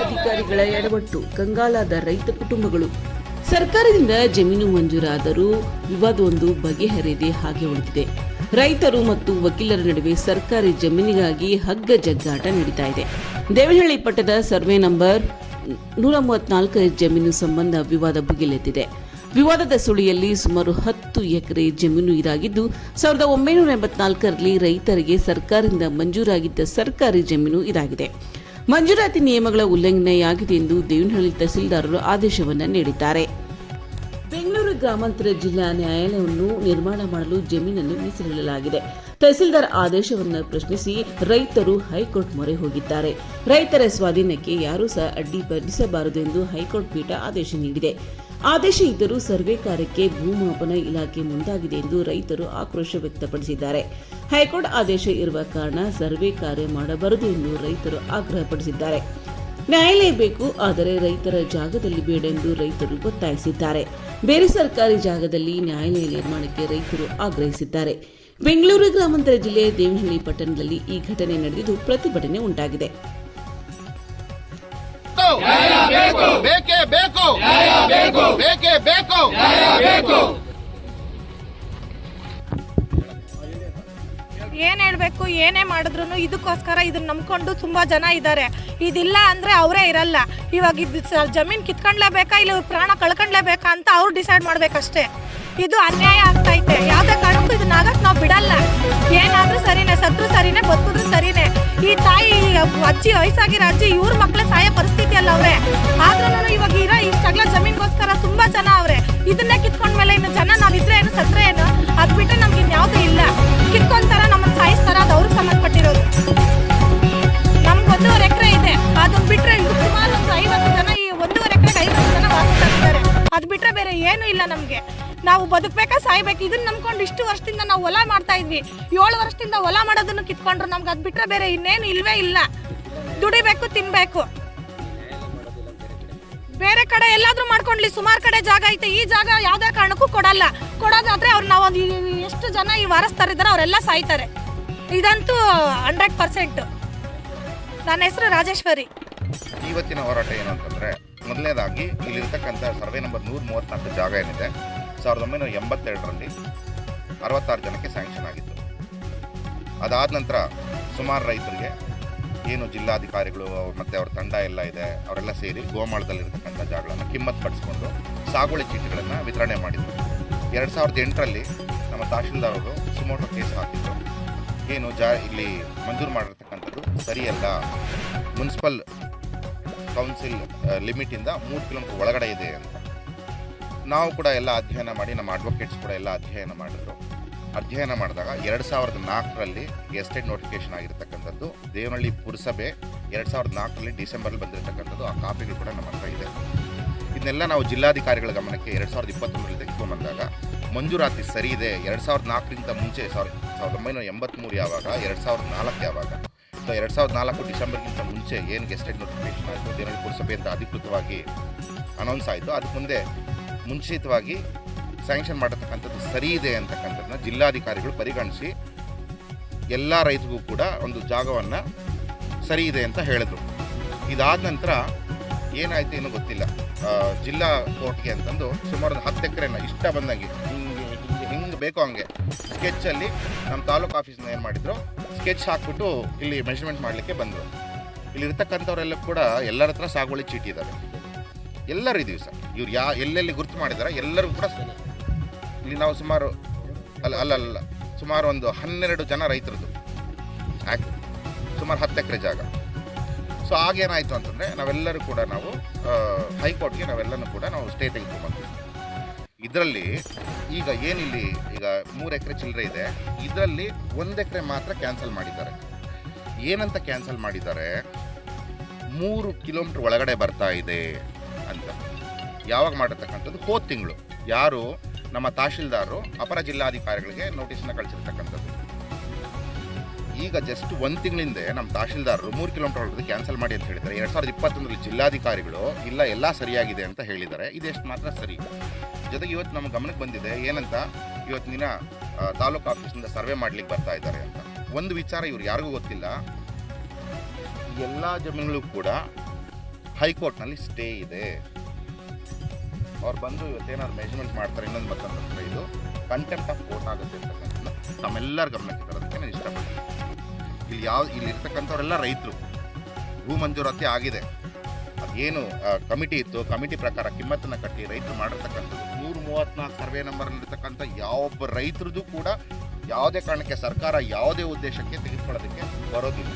ಅಧಿಕಾರಿಗಳ ಎಡವಟ್ಟು ಕಂಗಾಲಾದ ರೈತ ಕುಟುಂಬಗಳು. ಸರ್ಕಾರದಿಂದ ಜಮೀನು ಮಂಜೂರಾದರೂ ವಿವಾದವೊಂದು ಬಗೆಹರಿಯದೆ ಹಾಗೆ ಉಳಿದಿದೆ. ರೈತರು ಮತ್ತು ವಕೀಲರ ನಡುವೆ ಸರ್ಕಾರಿ ಜಮೀನಿಗಾಗಿ ಹಗ್ಗ ಜಗ್ಗಾಟ ನಡೀತಾ ಇದೆ. ದೇವನಹಳ್ಳಿ ಪಟ್ಟದ ಸರ್ವೆ ನಂಬರ್ ನೂರ ಮೂವತ್ನಾಲ್ಕು ಜಮೀನು ಸಂಬಂಧ ವಿವಾದ ಭುಗಿಲೆದ್ದಿದೆ ವಿವಾದದ ಸುಳಿಯಲ್ಲಿ ಸುಮಾರು ಹತ್ತು ಎಕರೆ ಜಮೀನು ಇದಾಗಿದ್ದು, ಸಾವಿರದ ಒಂಬೈನೂರ ಎಂಬತ್ನಾಲ್ಕರಲ್ಲಿ ರೈತರಿಗೆ ಸರ್ಕಾರದಿಂದ ಮಂಜೂರಾಗಿದ್ದ ಸರ್ಕಾರಿ ಜಮೀನು ಇದಾಗಿದೆ. ಮಂಜೂರಾತಿ ನಿಯಮಗಳ ಉಲ್ಲಂಘನೆಯಾಗಿದೆ ಎಂದು ದೇವನಹಳ್ಳಿ ತಹಸೀಲ್ದಾರರು ಆದೇಶವನ್ನು ನೀಡಿದ್ದಾರೆ. ಗ್ರಾಮಾಂತರ ಜಿಲ್ಲಾ ನ್ಯಾಯಾಲಯವನ್ನು ನಿರ್ಮಾಣ ಮಾಡಲು ಜಮೀನನ್ನು ಮೀಸಲಿಡಲಾಗಿದೆ. ತಹಸೀಲ್ದಾರ್ ಆದೇಶವನ್ನು ಪ್ರಶ್ನಿಸಿ ರೈತರು ಹೈಕೋರ್ಟ್ ಮೊರೆ ಹೋಗಿದ್ದಾರೆ. ರೈತರ ಸ್ವಾಧೀನಕ್ಕೆ ಯಾರೂ ಸಹ ಅಡ್ಡಿಪಡಿಸಬಾರದು ಎಂದು ಹೈಕೋರ್ಟ್ ಪೀಠ ಆದೇಶ ನೀಡಿದೆ. ಆದೇಶ ಇದ್ದರೂ ಸರ್ವೆ ಕಾರ್ಯಕ್ಕೆ ಭೂಮಾಪನ ಇಲಾಖೆ ಮುಂದಾಗಿದೆ ಎಂದು ರೈತರು ಆಕ್ರೋಶ ವ್ಯಕ್ತಪಡಿಸಿದ್ದಾರೆ. ಹೈಕೋರ್ಟ್ ಆದೇಶ ಇರುವ ಕಾರಣ ಸರ್ವೆ ಕಾರ್ಯ ಮಾಡಬಾರದು ಎಂದು ರೈತರು ಆಗ್ರಹಪಡಿಸಿದ್ದಾರೆ. ನ್ಯಾಯಾಲಯ ಬೇಕು ಆದರೆ ರೈತರ ಜಾಗದಲ್ಲಿ ಬೇಡೆಂದು ರೈತರು ಒತ್ತಾಯಿಸಿದ್ದಾರೆ. ಬೇರೆ ಸರ್ಕಾರಿ ಜಾಗದಲ್ಲಿ ನ್ಯಾಯಾಲಯ ನಿರ್ಮಾಣಕ್ಕೆ ರೈತರು ಆಗ್ರಹಿಸಿದ್ದಾರೆ. ಬೆಂಗಳೂರು ಗ್ರಾಮಾಂತರ ಜಿಲ್ಲೆಯ ದೇವನಹಳ್ಳಿ ಪಟ್ಟಣದಲ್ಲಿ ಈ ಘಟನೆ ನಡೆದಿದ್ದು ಪ್ರತಿಭಟನೆ ಉಂಟಾಗಿದೆ. ಬೇಕೇ ಬೇಕು ಬೇಕೇ ಬೇಕು. ಏನ್ ಹೇಳ್ಬೇಕು, ಏನೇ ಮಾಡಿದ್ರು ಇದಕ್ಕೋಸ್ಕರ ಇದನ್ನ ನಂಬ್ಕೊಂಡು ತುಂಬಾ ಜನ ಇದ್ದಾರೆ ಇದಿಲ್ಲ ಅಂದ್ರೆ ಅವರೇ ಇರಲ್ಲ. ಇವಾಗ ಇದು ಜಮೀನ್ ಜಮೀನ್ ಕಿತ್ಕೊಂಡ್ಲೇಬೇಕಾ, ಇಲ್ಲ ಪ್ರಾಣ ಕಳ್ಕೊಂಡ್ಲೇಬೇಕಾ ಅಂತ ಅವ್ರು ಡಿಸೈಡ್ ಮಾಡ್ಬೇಕಷ್ಟೇ. ಇದು ಅನ್ಯಾಯ ಆಗ್ತೈತೆ ಯಾವ್ದೇ ಕಾರಣಕ್ಕೂ ಇದನ್ನ ಆಗಕ್ ನಾವು ಬಿಡಲ್ಲ. ಏನಾದ್ರೂ ಸರಿನೇ, ಸತ್ರು ಸರಿನೇ, ಬದುಕಿದ್ರು ಸರಿನೇ. ಈ ತಾಯಿ, ಅಜ್ಜಿ, ವಯಸ್ಸಾಗಿರೋ ಅಜ್ಜಿ ಇವ್ರ ಮಕ್ಳ ಸಾಯೋ ನಾವು ಬದುಕಬೇಕಾ ಸಾಯ್ಬೇಕು? ಇದನ್ನ ನಂಬ್ಕೊಂಡು ಇಷ್ಟು ವರ್ಷದಿಂದ ನಾವು ಹೊಲ ಮಾಡ್ತಾ ಇದ್ವಿ. ಏಳು ವರ್ಷದಿಂದ ಹೊಲ ಮಾಡೋದನ್ನು ಕಿತ್ಕೊಂಡ್ರು ನಮ್ಗೆ ಅದು ಬಿಟ್ರೆ ಬೇರೆ ಇನ್ನೇನು ಇಲ್ವೇ ಇಲ್ಲ. ದುಡಿಬೇಕು, ತಿನ್ಬೇಕು. ಬೇರೆ ಕಡೆ ಎಲ್ಲಾದ್ರೂ ಮಾಡ್ಕೊಂಡ್ಲಿ. ಸುಮಾರು ಕಡೆ ಜಾಗ ಐತೆ. ಈ ಜಾಗ ಯಾವ್ದೇ ಕಾರಣಕ್ಕೂ ಕೊಡಲ್ಲ. ಕೊಡೋದಾದ್ರೆ ಅವ್ರು ನಾವು ಎಷ್ಟು ಜನ ಈ ವಾರಸ್ತಾರಿದ್ದಾರೆ ಅವರೆಲ್ಲ ಸಾಯ್ತಾರೆ. ಇದಂತೂ ಹಂಡ್ರೆಡ್ ಪರ್ಸೆಂಟ್ ನನ್ನ ಹೆಸರು ರಾಜೇಶ್ವರಿ. ಇವತ್ತಿನ ಹೋರಾಟ ಏನಂತಂದ್ರೆ, ಮೊದಲನೇದಾಗಿ ಇಲ್ಲಿರ್ತಕ್ಕಂಥ ಸರ್ವೆ ನಂಬರ್ ನೂರ ಮೂವತ್ನಾಲ್ಕು ಜಾಗ ಏನಿದೆ ಸಾವಿರದ ಒಂಬೈನೂರ ಎಂಬತ್ತೆರಡರಲ್ಲಿ ಅರವತ್ತಾರು ಜನಕ್ಕೆ ಸ್ಯಾಂಕ್ಷನ್ ಆಗಿತ್ತು. ಅದಾದ ನಂತರ ಸುಮಾರು ರೈತರಿಗೆ ಏನು ಜಿಲ್ಲಾಧಿಕಾರಿಗಳು ಮತ್ತು ಅವ್ರ ತಂಡ ಎಲ್ಲ ಇದೆ, ಅವರೆಲ್ಲ ಸೇರಿ ಗೋಮಾಳದಲ್ಲಿರ್ತಕ್ಕಂಥ ಜಾಗಗಳನ್ನು ಕಿಮ್ಮತ್ ಪಡಿಸ್ಕೊಂಡು ಸಾಗುವಳಿ ಚೀಟಿಗಳನ್ನು ವಿತರಣೆ ಮಾಡಿದರು. ಎರಡು ಸಾವಿರದ ಎಂಟರಲ್ಲಿ ನಮ್ಮ ತಹಶೀಲ್ದಾರರು ಸುಮೋಟೋ ಕೇಸ್ ಹಾಕಿದ್ರು. ಏನು ಜಾ, ಇಲ್ಲಿ ಮಂಜೂರು ಮಾಡಿರ್ತಕ್ಕಂಥದ್ದು ಸರಿಯಲ್ಲ. ಮುನ್ಸಿಪಲ್ ಕೌನ್ಸಿಲ್ ಲಿಮಿಟಿಂದ ಮೂರು ಕಿಲೋಮೀಟರ್ ಒಳಗಡೆ ಇದೆ ಅಂತ. ನಾವು ಕೂಡ ಎಲ್ಲ ಅಧ್ಯಯನ ಮಾಡಿ, ನಮ್ಮ ಅಡ್ವೊಕೇಟ್ಸ್ ಕೂಡ ಎಲ್ಲ ಅಧ್ಯಯನ ಮಾಡಿದ್ರು. ಅಧ್ಯಯನ ಮಾಡಿದಾಗ ಎರಡು ಸಾವಿರದ ನಾಲ್ಕರಲ್ಲಿ ಎಸ್ಟೇಟ್ ನೋಟಿಫಿಕೇಶನ್ ಆಗಿರ್ತಕ್ಕಂಥದ್ದು, ದೇವನಹಳ್ಳಿ ಪುರಸಭೆ ಎರಡು ಸಾವಿರದ ನಾಲ್ಕರಲ್ಲಿ ಡಿಸೆಂಬರಲ್ಲಿ ಬಂದಿರತಕ್ಕಂಥದ್ದು, ಆ ಕಾಪಿಗಳು ಕೂಡ ನಮ್ಮ ಹತ್ರ ಇದೆ. ಇದನ್ನೆಲ್ಲ ನಾವು ಜಿಲ್ಲಾಧಿಕಾರಿಗಳ ಗಮನಕ್ಕೆ ಎರಡು ಸಾವಿರದ ಇಪ್ಪತ್ತೊಂದರಲ್ಲಿ ತೆಗೆದುಕೊಂಡು ಬಂದಾಗ, ಮಂಜೂರಾತಿ ಸರಿ ಇದೆ, ಎರಡು ಸಾವಿರದ ನಾಲ್ಕರಿಂದ ಮುಂಚೆ, ಸಾರಿ, ಸಾವಿರದ ಒಂಬೈನೂರ ಎಂಬತ್ತ್ಮೂರು ಯಾವಾಗ, ಎರಡು ಸಾವಿರದ ನಾಲ್ಕು ಯಾವಾಗ ಸೊ ಎರಡು ಸಾವಿರದ ನಾಲ್ಕು ಡಿಸೆಂಬರ್ಗಿಂತ ಮುಂಚೆ ಏನು ಗೆಸ್ಟೆಡ್ ನೋಟಿಫಿಕೇಶನ್ ಆಯಿತು, ದೇವನಹಳ್ಳಿ ಪುರಸಭೆ ಅಂತ ಅಧಿಕೃತವಾಗಿ ಅನೌನ್ಸ್ ಆಯಿತು, ಅದಕ್ಕೆ ಮುಂದೆ ಮುಂಚಿತವಾಗಿ ಸ್ಯಾಂಕ್ಷನ್ ಮಾಡತಕ್ಕಂಥದ್ದು ಸರಿ ಇದೆ ಅಂತಕ್ಕಂಥದ್ದನ್ನ ಜಿಲ್ಲಾಧಿಕಾರಿಗಳು ಪರಿಗಣಿಸಿ ಎಲ್ಲ ರೈತರಿಗೂ ಕೂಡ ಒಂದು ಜಾಗವನ್ನು ಸರಿ ಇದೆ ಅಂತ ಹೇಳಿದ್ರು. ಇದಾದ ನಂತರ ಏನಾಯ್ತು ಏನೂ ಗೊತ್ತಿಲ್ಲ. ಜಿಲ್ಲಾ ಕೋರ್ಟ್ಗೆ ಅಂತಂದು ಸುಮಾರು ಒಂದು ಹತ್ತು ಎಕರೆನ ಇಷ್ಟ ಬಂದಂಗೆ ಹಿಂಗೆ ಹಿಂಗೆ ಹಿಂಗೆ ಬೇಕೋ ಹಂಗೆ ಸ್ಕೆಚ್ಚಲ್ಲಿ ನಮ್ಮ ತಾಲೂಕು ಆಫೀಸ್ನ ಏನು ಮಾಡಿದ್ರು? ಸ್ಕೆಚ್ ಹಾಕ್ಬಿಟ್ಟು ಇಲ್ಲಿ ಮೆಷರ್ಮೆಂಟ್ ಮಾಡಲಿಕ್ಕೆ ಬಂದರು. ಇಲ್ಲಿ ಇರ್ತಕ್ಕಂಥವರೆಲ್ಲ ಕೂಡ ಎಲ್ಲರ ಹತ್ರ ಸಾಗುವಳಿ ಚೀಟಿ ಇದ್ದಾವೆ ಎಲ್ಲರೂ ಇದ್ದೀವಿ ಸರ್. ಇವ್ರು ಯಾ, ಎಲ್ಲೆಲ್ಲಿ ಗುರುತು ಮಾಡಿದಾರೆ ಎಲ್ಲರಿಗೂ ಕೂಡ ಇಲ್ಲಿ ನಾವು ಸುಮಾರು, ಅಲ್ಲ ಅಲ್ಲ ಅಲ್ಲ ಸುಮಾರು ಒಂದು ಹನ್ನೆರಡು ಜನ ರೈತರದ್ದು. ಸುಮಾರು ಹತ್ತು ಎಕರೆ ಜಾಗ. ಸೊ ಆಗೇನಾಯಿತು ಅಂತಂದರೆ ನಾವೆಲ್ಲರೂ ಕೂಡ ನಾವು ಹೈಕೋರ್ಟ್ಗೆ ನಾವೆಲ್ಲನೂ ಕೂಡ ನಾವು ಸ್ಟೇ ತೆಗೆದುಕೊಂಡ್ಬಂದ್ವಿ ಇದರಲ್ಲಿ ಈಗ ಏನಿಲ್ಲಿ ಈಗ ಮೂರು ಎಕರೆ ಚಿಲ್ಲರೆ ಇದೆ. ಇದರಲ್ಲಿ ಒಂದು ಎಕರೆ ಮಾತ್ರ ಕ್ಯಾನ್ಸಲ್ ಮಾಡಿದ್ದಾರೆ. ಏನಂತ ಕ್ಯಾನ್ಸಲ್ ಮಾಡಿದ್ದಾರೆ? ಮೂರು ಕಿಲೋಮೀಟ್ರ್ ಒಳಗಡೆ ಬರ್ತಾ ಇದೆ. ಅಂತ. ಯಾವಾಗ ಮಾಡಿರ್ತಕ್ಕಂಥದ್ದು? ಹೋದ ತಿಂಗಳು. ಯಾರು? ನಮ್ಮ ತಹಶೀಲ್ದಾರರು ಅಪರ ಜಿಲ್ಲಾಧಿಕಾರಿಗಳಿಗೆ ನೋಟಿಸ್ನ ಕಳಿಸಿರ್ತಕ್ಕಂಥದ್ದು. ಈಗ ಜಸ್ಟ್ ಒಂದು ತಿಂಗಳಿಂದ ನಮ್ಮ ತಹಶೀಲ್ದಾರರು ಮೂರು ಕಿಲೋಮೀಟರ್ ಹೊಡೆದು ಕ್ಯಾನ್ಸಲ್ ಮಾಡಿ ಅಂತ ಹೇಳಿದ್ದಾರೆ. ಎರಡು ಸಾವಿರದ ಇಪ್ಪತ್ತೊಂದರಲ್ಲಿ ಜಿಲ್ಲಾಧಿಕಾರಿಗಳು, ಇಲ್ಲ, ಎಲ್ಲ ಸರಿಯಾಗಿದೆ ಅಂತ ಹೇಳಿದ್ದಾರೆ. ಇದೆಷ್ಟು ಮಾತ್ರ ಸರಿ ಜೊತೆಗೆ ಇವತ್ತು ನಮ್ಮ ಗಮನಕ್ಕೆ ಬಂದಿದೆ ಏನಂತ? ಇವತ್ತು ದಿನ ತಾಲೂಕು ಆಫೀಸಿಂದ ಸರ್ವೆ ಮಾಡ್ಲಿಕ್ಕೆ ಬರ್ತಾ ಇದ್ದಾರೆ ಅಂತ. ಒಂದು ವಿಚಾರ ಇವ್ರು ಯಾರಿಗೂ ಗೊತ್ತಿಲ್ಲ. ಎಲ್ಲ ಜಮೀನುಗಳು ಕೂಡ ಹೈಕೋರ್ಟ್ನಲ್ಲಿ ಸ್ಟೇ ಇದೆ. ಅವ್ರು ಬಂದು ಇವತ್ತೇನಾದ್ರು ಮೆಜರ್ಮೆಂಟ್ ಮಾಡ್ತಾರೆ, ಇನ್ನೊಂದು ಮತ್ತೊಂದು ಇದು. ಕಂಟೆಂಪ್ಟ್ ಆಫ್ ಕೋರ್ಟ್ ಆಗುತ್ತೆ ತಮ್ಮೆಲ್ಲ ಗಮನಕ್ಕೆ ತರೋದಕ್ಕೆ ನಾನು ಇಷ್ಟಪಡ್ತೀನಿ. ಇಲ್ಲಿ ಯಾವ ಇಲ್ಲಿ ಇರ್ತಕ್ಕಂಥವರೆಲ್ಲ ರೈತರು. ಭೂ ಮಂಜೂರಾತಿ ಆಗಿದೆ. ಅದೇನು ಕಮಿಟಿ ಇತ್ತು, ಕಮಿಟಿ ಪ್ರಕಾರ ಕಿಮ್ಮತ್ತನ್ನು ಕಟ್ಟಿ ರೈತರು ಮಾಡಿರ್ತಕ್ಕಂಥದ್ದು. ನೂರು ಮೂವತ್ತ್ನಾಲ್ಕು ಸರ್ವೆ ನಂಬರ್ನಲ್ಲಿರ್ತಕ್ಕಂಥ ಯಾವ ಯಾವೊಬ್ಬ ರೈತರದ್ದು ಕೂಡ ಯಾವುದೇ ಕಾರಣಕ್ಕೆ ಸರ್ಕಾರ ಯಾವುದೇ ಉದ್ದೇಶಕ್ಕೆ ತೆಗೆದುಕೊಳ್ಳೋದಕ್ಕೆ ಬರೋದಿಲ್ಲ.